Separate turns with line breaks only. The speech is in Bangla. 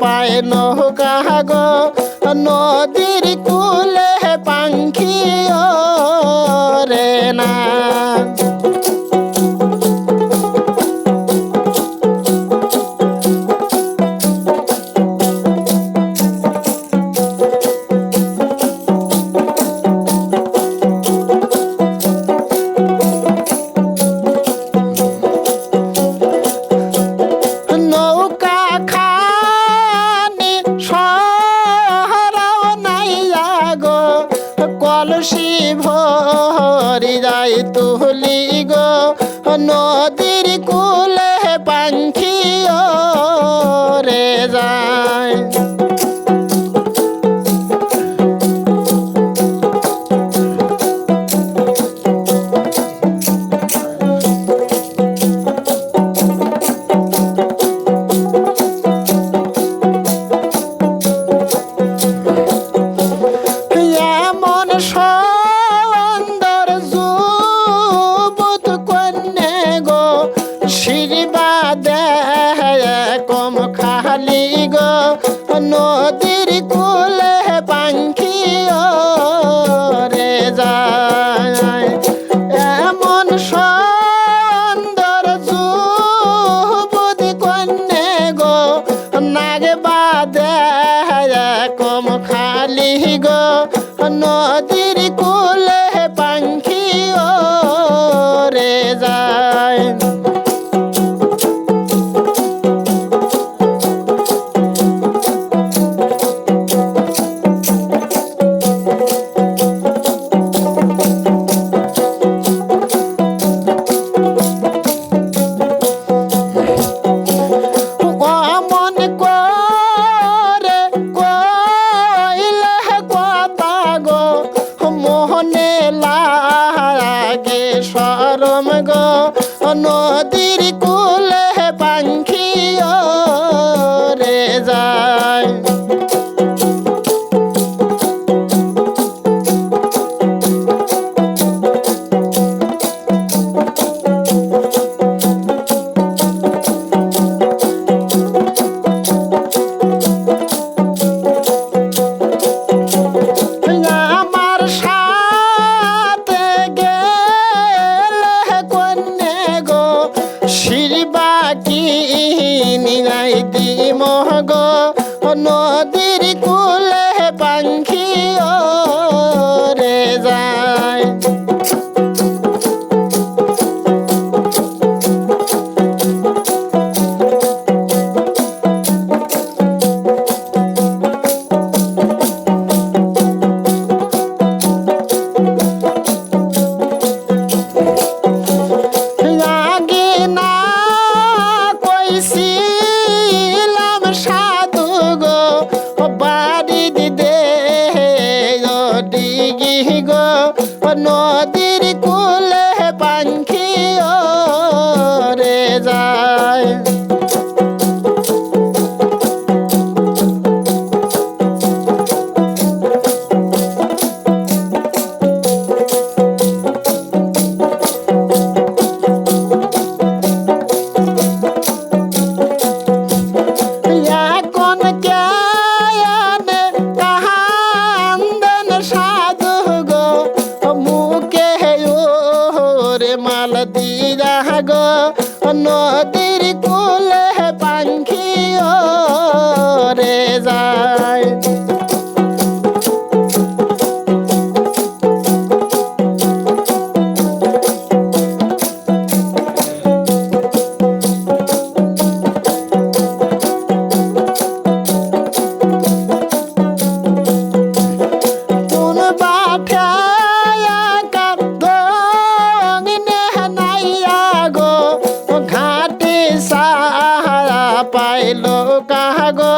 পায় নৌকা গো। নদীর কুলে পাঙ্খি রে না। কলসি ভরি রায় তুলি গো নদীর কু কম খালি গো, নদীর কুলে পাঙ্খিও রে যায়। এমন সন্দর যুবদি কন্যে গো নাগ বাদে কম খালি গো গ নদীর কুলে পাখি রে যায়। see not pile কাহাগো